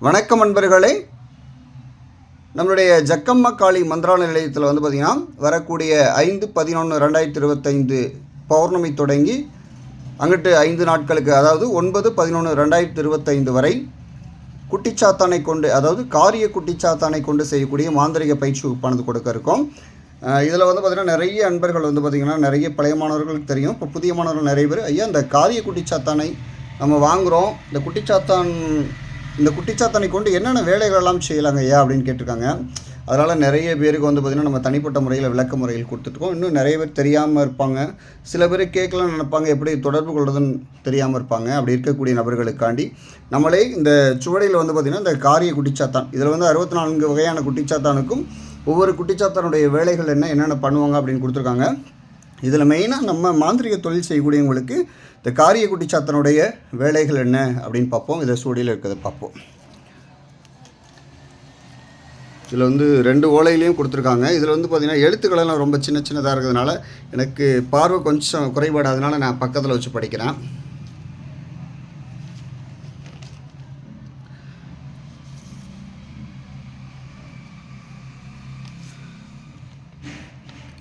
வணக்கம் அன்பர்களே நம்மளுடைய ஜக்கம்மா காளி மந்திராலய நிலையத்தில் வந்து பார்த்திங்கன்னா வரக்கூடிய ஐந்து பதினொன்று ரெண்டாயிரத்தி இருபத்தைந்து பௌர்ணமி தொடங்கி அங்கிட்டு ஐந்து நாட்களுக்கு அதாவது ஒன்பது பதினொன்று ரெண்டாயிரத்தி இருபத்தைந்து வரை குட்டிச்சாத்தானை கொண்டு அதாவது காரிய குட்டிச்சாத்தானை கொண்டு செய்யக்கூடிய மாந்திரிக பயிற்சி வகுப்பானது கொடுக்க இருக்கோம். இதில் வந்து பார்த்திங்கன்னா நிறைய அன்பர்கள் வந்து பார்த்திங்கன்னா நிறைய பழைய மாணவர்களுக்கு தெரியும். இப்போ புதிய மாணவர்கள் நிறைய பேர் ஐயா இந்த காரிய குட்டிச்சாத்தானை நம்ம வாங்குகிறோம் இந்த குட்டிச்சாத்தான் இந்த குட்டிச்சாத்தானை கொண்டு என்னென்ன வேலைகளெல்லாம் செய்யலாங்க ஐயா அப்படின்னு கேட்டிருக்காங்க. அதனால் நிறைய பேருக்கு வந்து பார்த்திங்கன்னா நம்ம தனிப்பட்ட முறையில் விளக்க முறையில் கொடுத்துட்ருக்கோம் இன்னும் நிறைய பேர் தெரியாமல் இருப்பாங்க. சில பேர் கேட்கலாம்னு நினைப்பாங்க எப்படி தொடர்பு கொள்வதுன்னு தெரியாமல் இருப்பாங்க. அப்படி இருக்கக்கூடிய நபர்களுக்காண்டி நம்மளே இந்த சுவடையில் வந்து பார்த்திங்கன்னா இந்த காரிய குட்டிச்சாத்தான். இதில் வந்து அறுபத்தி நான்கு வகையான குட்டிச்சாத்தானுக்கும் ஒவ்வொரு குட்டிச்சாத்தானுடைய வேலைகள் என்ன என்னென்ன பண்ணுவாங்க அப்படின்னு கொடுத்துருக்காங்க. இதில் மெயினாக நம்ம மாந்திரிக தொழில் செய்யக்கூடியவங்களுக்கு இந்த காரிய குட்டிச்சாத்தனுடைய வேலைகள் என்ன அப்படின்னு பார்ப்போம். இதை சூடியில் இருக்கிறத பார்ப்போம். இதில் வந்து ரெண்டு ஓலையிலையும் கொடுத்துருக்காங்க. இதில் வந்து பார்த்திங்கன்னா எழுத்துக்களெல்லாம் ரொம்ப சின்ன சின்னதாக இருக்கிறதுனால எனக்கு பார்வை கொஞ்சம் குறைபாடு. அதனால் நான் பக்கத்தில் வச்சு படிக்கிறேன்.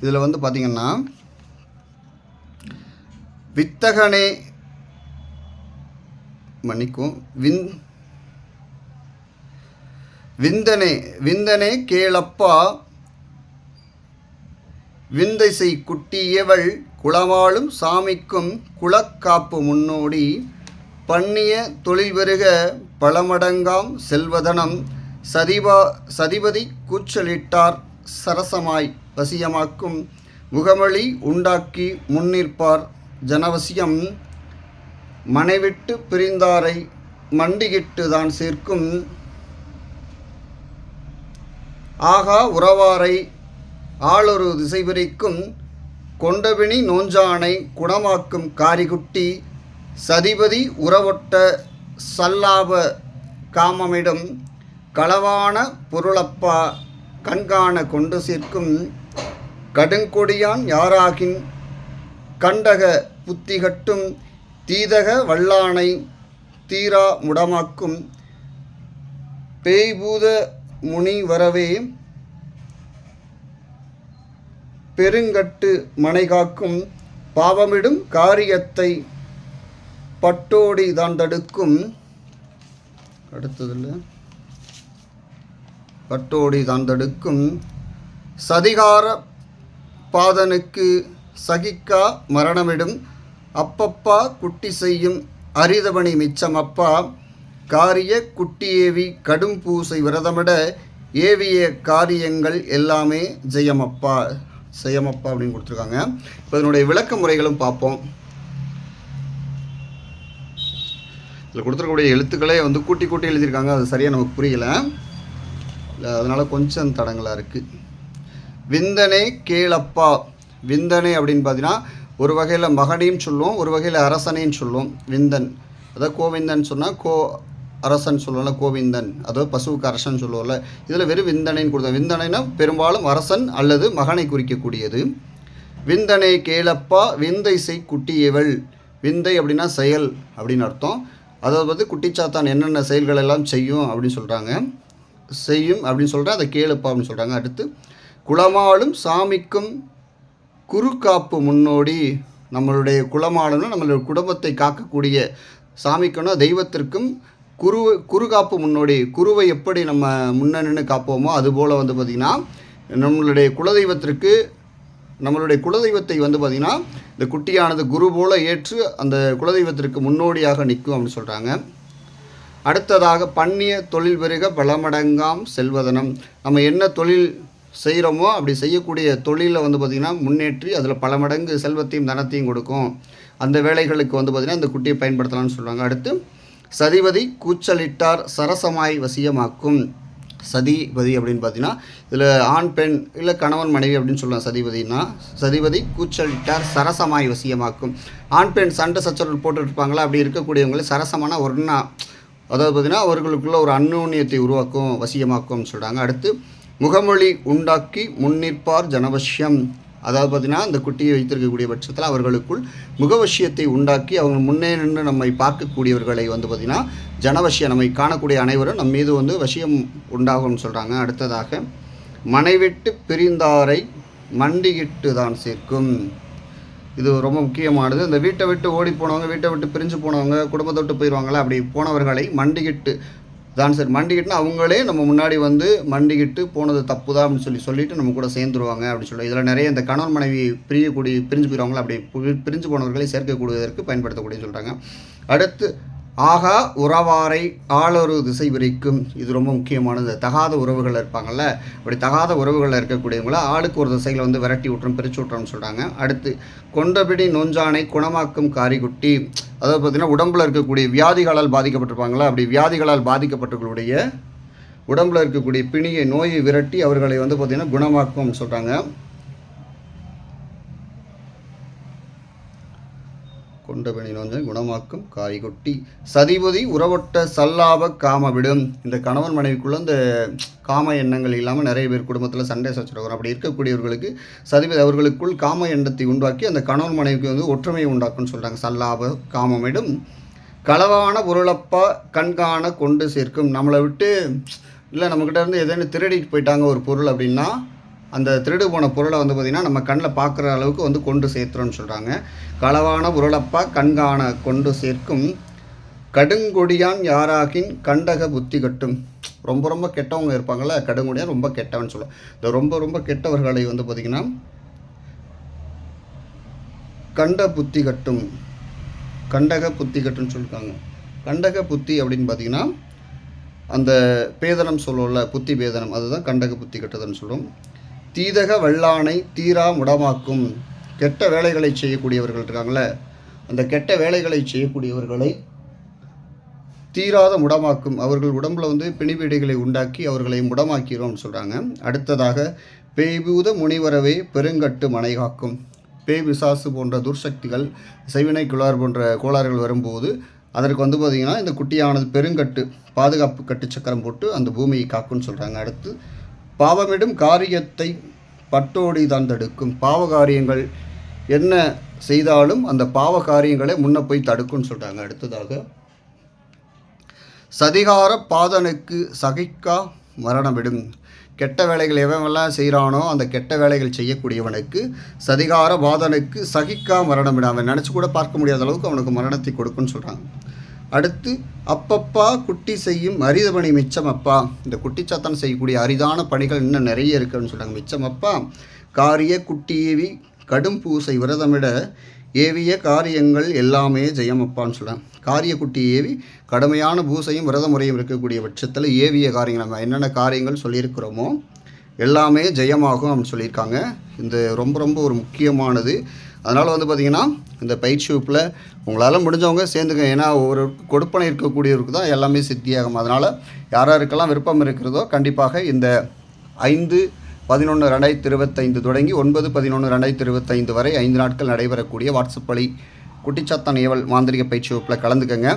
இதில் வந்து பார்த்திங்கன்னா வித்தகனே மன்னிக்கும். வின் விந்தனே விந்தனே கேளப்பா. விந்தைசை குட்டியவள் குளமாளும் சாமிக்கும் குலக்காப்பு முன்னோடி. பண்ணிய தொழில் பெருக பலமடங்காம் செல்வதனம். சதிபா சதிபதி கூச்சலிட்டார் சரசமாய் வசியமாக்கும். முகமளி உண்டாக்கி முன்னிற்பார் ஜனவசியம் மனைவிட்டு பிரிந்தாரை மண்டிகிட்டு தான் சேர்க்கும். ஆகா உறவாரை ஆளொரு திசைபிரிக்கும். கொண்டபிணி நோஞ்சானை குணமாக்கும் காரிகுட்டி சதிபதி உறவொட்ட சல்லாப காமமிடும். களவான பொருளப்பா கண்காண கொண்டு சேர்க்கும். கடுங்கொடியான் யாராகின் கண்டக புத்திகட்டும் தீதக வல்லானை தீரா முடமாக்கும் பேய்பூத முனி வரவே பெருங்கட்டு மனைகாக்கும் பாவமிடும் காரியத்தை பட்டோடி தான் தடுக்கும் அடுத்ததில் பட்டோடி தான் தடுக்கும் சதிகார பாதனுக்கு சகிக்கா மரணமிடும். அப்பப்பா குட்டி செய்யும் அரிதபணை மிச்சம் அப்பா. காரிய குட்டி ஏவி கடும் பூசை விரதமிட ஏவிய காரியங்கள் எல்லாமே ஜெயமப்பா. ஜெயமப்பா அப்படின்னு கொடுத்துருக்காங்க. இப்போ இதனுடைய விளக்க முறைகளும் பார்ப்போம். இதில் கொடுத்துருக்கக்கூடிய எழுத்துக்களே வந்து கூட்டி கூட்டி எழுதியிருக்காங்க. அது சரியாக நமக்கு புரியலை. இல்லை அதனால் கொஞ்சம் தடங்களாக இருக்குது விந்தனே கேளப்பா. விந்தனை அப்படின்னு பார்த்தீங்கன்னா ஒரு வகையில் மகனையும் சொல்லுவோம் ஒரு வகையில் அரசனையும் சொல்லுவோம். விந்தன். அதாவது கோவிந்தன் சொன்னால் கோ அரசன் சொல்லுவோம்ல கோவிந்தன். அதாவது பசுவுக்கு அரசன் சொல்லுவோம்ல. இதில் வெறும் விந்தனைன்னு கொடுத்தோம் விந்தனைனா பெரும்பாலும் அரசன் அல்லது மகனை குறிக்கக்கூடியது. விந்தனை கேளப்பா விந்தை செய் குட்டியவள். விந்தை அப்படின்னா செயல் அப்படின்னு அர்த்தம். அதாவது வந்து குட்டிச்சாத்தான் என்னென்ன செயல்கள் எல்லாம் செய்யும் அப்படின்னு சொல்கிறாங்க செய்யும் அப்படின்னு சொல்கிறேன் அதை கேளுப்பா அப்படின்னு சொல்கிறாங்க அடுத்து குளமாலும் சாமிக்கும் குறுக்காப்பு முன்னோடி நம்மளுடைய குலமாளனும் நம்மளுடைய குடும்பத்தை காக்கக்கூடிய சாமிக்கணும் தெய்வத்திற்கும் குரு குறுகாப்பு முன்னோடி குருவை எப்படி நம்ம முன்ன நின்று காப்போமோ அதுபோல் வந்து பார்த்திங்கன்னா நம்மளுடைய குலதெய்வத்திற்கு நம்மளுடைய குலதெய்வத்தை வந்து பார்த்திங்கன்னா இந்த குட்டியானது குரு போல் ஏற்று அந்த குலதெய்வத்திற்கு முன்னோடியாக நிற்கும் அப்படின்னு சொல்கிறாங்க அடுத்ததாக பண்ணிய தொழில் பெருக பலமடங்காம் செல்வதனம். நம்ம என்ன தொழில் செய்கிறோமோ அப்படி செய்யக்கூடிய தொழிலில் வந்து பார்த்திங்கன்னா முன்னேற்றி அதில் பல மடங்கு செல்வத்தையும் தனத்தையும் கொடுக்கும். அந்த வேலைகளுக்கு வந்து பார்த்திங்கன்னா இந்த குட்டியை பயன்படுத்தலாம்னு சொல்கிறாங்க அடுத்து சதிபதி கூச்சலிட்டார் சரசமாய் வசியமாக்கும். சதிபதி அப்படின்னு பார்த்தீங்கன்னா இதில் ஆண் பெண் இல்லை கணவன் மனைவி அப்படின்னு சொல்லலாம் சதிபதினா சதிபதி கூச்சலிட்டார் சரசமாய் வசியமாக்கும். ஆண் பெண் சண்டை சச்சரவு போட்டுட்டு இருப்பாங்களா அப்படி இருக்கக்கூடியவங்களை சரசமான ஒன்றா அதாவது பார்த்திங்கன்னா அவர்களுக்குள்ள ஒரு அந்யோன்யத்தை உருவாக்கும் வசியமாக்கும்னு சொல்கிறாங்க அடுத்து முகமொழி உண்டாக்கி முன்னிற்பார் ஜனவசியம். அதாவது பார்த்திங்கன்னா அந்த குட்டியை வைத்திருக்கக்கூடிய பட்சத்தில் அவர்களுக்குள் முகவசியத்தை உண்டாக்கி அவங்க முன்னே நின்று நம்மை பார்க்கக்கூடியவர்களை வந்து பார்த்திங்கன்னா ஜனவசியம் நம்மை காணக்கூடிய அனைவரும் நம் மீது வந்து வசியம் உண்டாகும்னு சொல்கிறாங்க அடுத்ததாக மனைவிட்டு பிரிந்தாரை மண்டிகிட்டு தான் சேர்க்கும். இது ரொம்ப முக்கியமானது. இந்த வீட்டை விட்டு ஓடி போனவங்க வீட்டை விட்டு பிரிஞ்சு போனவங்க குடும்பத்தை விட்டு போயிடுவாங்களா அப்படி போனவர்களை மண்டிகிட்டு தான் சார். மண்டிக்கிட்டுனா அவங்களே நம்ம முன்னாடி வந்து மண்டிக்கிட்டு போனது தப்பு தான் அப்படின்னு சொல்லி சொல்லிட்டு நம்ம கூட சேர்ந்துருவாங்க அப்படின்னு சொல்லி இதில் நிறைய இந்த கணவன் மனைவி பிரியக்கூடிய பிரிஞ்சு போயிடுவாங்களா அப்படி பிரிஞ்சு போனவர்களை சேர்க்கக்கூடியதற்கு பயன்படுத்தக்கூடிய சொல்கிறாங்க அடுத்து ஆகா உறவாரை ஆளொரு திசை விரிக்கும். இது ரொம்ப முக்கியமானது. தகாத உறவுகள் இருப்பாங்கல்ல. அப்படி தகாத உறவுகளில் இருக்கக்கூடியவங்கள ஆளுக்கு ஒரு திசையில் வந்து விரட்டி விட்டுரும் பிரித்து விட்டுறோம்னு சொல்கிறாங்க அடுத்து கொண்டபிடி நொஞ்சானை குணமாக்கும் காரிக்குட்டி. அதாவது பார்த்திங்கன்னா உடம்புல இருக்கக்கூடிய வியாதிகளால் பாதிக்கப்பட்டிருப்பாங்களா அப்படி வியாதிகளால் பாதிக்கப்பட்டவர்களுடைய உடம்பில் இருக்கக்கூடிய பிணியை நோயை விரட்டி அவர்களை வந்து பார்த்திங்கன்னா குணமாக்கும்னு சொல்கிறாங்க கொண்டபிணி குணமாக்கும் காய்கொட்டி சதிபதி உறவொட்ட சல்லாப காம விடும் இந்த கணவன் மனைவிக்குள்ள இந்த காம எண்ணங்கள் இல்லாமல் நிறைய பேர் குடும்பத்தில் சண்டை சச்சரவு அப்படி இருக்கக்கூடியவர்களுக்கு சதிபதி அவர்களுக்குள் காம எண்ணத்தை உண்டாக்கி அந்த கணவன் மனைவிக்கு வந்து ஒற்றுமையை உண்டாக்கும்னு சொல்கிறாங்க சல்லாப காமமிடும். களவான பொருளப்பா கண்காண கொண்டு சேர்க்கும். நம்மளை விட்டு இல்லை நம்மக்கிட்ட இருந்து எதேன்னு திருடிட்டு போயிட்டாங்க ஒரு பொருள் அப்படின்னா அந்த திருடு போன பொருளை வந்து பார்த்திங்கன்னா நம்ம கண்ணில் பார்க்குற அளவுக்கு வந்து கொண்டு சேர்த்துறோன்னு சொல்கிறாங்க களவான உருளப்பா கண்காண கொண்டு சேர்க்கும். கடுங்கொடியான் யாராகின் கண்டக புத்தி கட்டும். ரொம்ப ரொம்ப கெட்டவங்க இருப்பாங்கள்ல கடுங்கொடியான் ரொம்ப கெட்டவன் சொல்லுவோம். இந்த ரொம்ப ரொம்ப கெட்டவர்களை வந்து பார்த்திங்கன்னா கண்ட புத்தி கட்டும். கண்டக புத்தி கட்டுன்னு சொல்லியிருக்காங்க கண்டக புத்தி அப்படின்னு பார்த்தீங்கன்னா அந்த பேதனம் சொல்லுவோம்ல புத்தி பேதனம் அதுதான் கண்டக புத்தி கட்டுதுன்னு சொல்லும். தீதக வல்லானை தீரா முடமாக்கும். கெட்ட வேலைகளை செய்யக்கூடியவர்கள் இருக்காங்களே அந்த கெட்ட வேலைகளை செய்யக்கூடியவர்களை தீராத முடமாக்கும். அவர்கள் உடம்புல வந்து பிணிபீடைகளை உண்டாக்கி அவர்களை முடமாக்கிறோம்னு சொல்கிறாங்க அடுத்ததாக பேய்பூத முனிவரவே பெருங்கட்டு மனை காக்கும். பேய் பிசாசு போன்ற துர்சக்திகள் செய்வினை குளார் போன்ற கோளாறுகள் வரும்போது அதற்கு வந்து பார்த்திங்கன்னா இந்த குட்டியானது பெருங்கட்டு பாதுகாப்பு கட்டு சக்கரம் போட்டு அந்த பூமியை காக்கும்னு சொல்கிறாங்க அடுத்து பாவமிடும் காரியத்தை பட்டோடி தான் தடுக்கும் பாவ காரியங்கள் என்ன செய்தாலும் அந்த பாவ காரியங்களை முன்ன போய் தடுக்கும்னு சொல்கிறாங்க அடுத்ததாக சதிகார பாதனுக்கு சகிக்கா மரணமிடும். கெட்ட வேலைகள் எவனெல்லாம் செய்கிறானோ அந்த கெட்ட வேலைகள் செய்யக்கூடியவனுக்கு சதிகார பாதனுக்கு சகிக்கா மரணமிடும். அவன் நினச்சி கூட பார்க்க முடியாத அளவுக்கு அவனுக்கு மரணத்தை கொடுக்குன்னு சொல்கிறாங்க அடுத்து அப்பப்பா குட்டி செய்யும் அரித பணி மிச்சம் அப்பா. இந்த குட்டிச்சாத்தான் செய்யக்கூடிய அரிதான பணிகள் இன்னும் நிறைய இருக்குன்னு சொல்கிறாங்க மிச்சம் அப்பா காரிய குட்டியேவி கடும் பூசை விரதமிட ஏவிய காரியங்கள் எல்லாமே ஜெயமப்பான்னு சொல்கிறாங்க காரிய குட்டி ஏவி கடுமையான பூசையும் விரத முறையும் இருக்கக்கூடிய பட்சத்தில் ஏவிய காரியங்கள். நம்ம என்னென்ன காரியங்கள் சொல்லியிருக்கிறோமோ எல்லாமே ஜெயமாகும் அப்படின்னு சொல்லியிருக்காங்க. இந்த ரொம்ப ரொம்ப ஒரு முக்கியமானது. அதனால் வந்து பார்த்திங்கன்னா இந்த பயிற்சி வகுப்பில் உங்களால் முடிஞ்சவங்க சேர்ந்துங்க ஏன்னா ஒரு கொடுப்பனை இருக்கக்கூடியவருக்கு தான் எல்லாமே சித்தியாகும். அதனால் யார் யாருக்கெல்லாம் விருப்பம் இருக்கிறதோ கண்டிப்பாக இந்த ஐந்து பதினொன்று ரெண்டாயிரத்தி இருபத்தைந்து தொடங்கி ஒன்பது பதினொன்று ரெண்டாயிரத்தி இருபத்தைந்து வரை ஐந்து நாட்கள் நடைபெறக்கூடிய வாட்ஸ்அப் வழி குட்டிச்சாத்தான் ஏவல் மாந்திரிக பயிற்சி வகுப்பில் கலந்துக்கங்க.